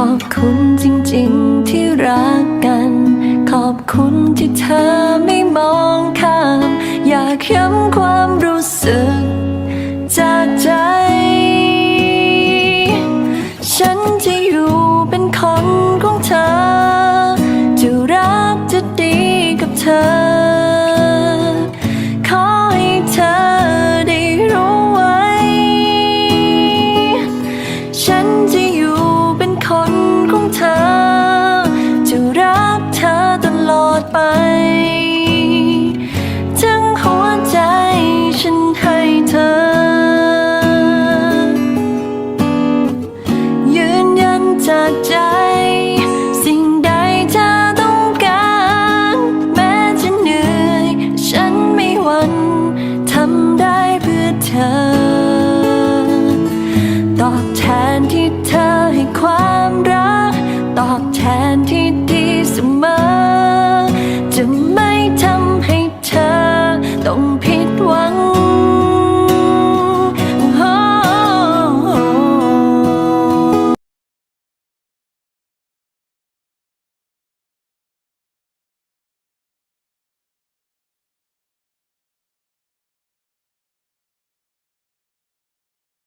ขอบคุณจริงๆที่รักกัน ขอบคุณที่เธอ นที่ดีเสมอ จะไม่ทำให้เธอต้องผิด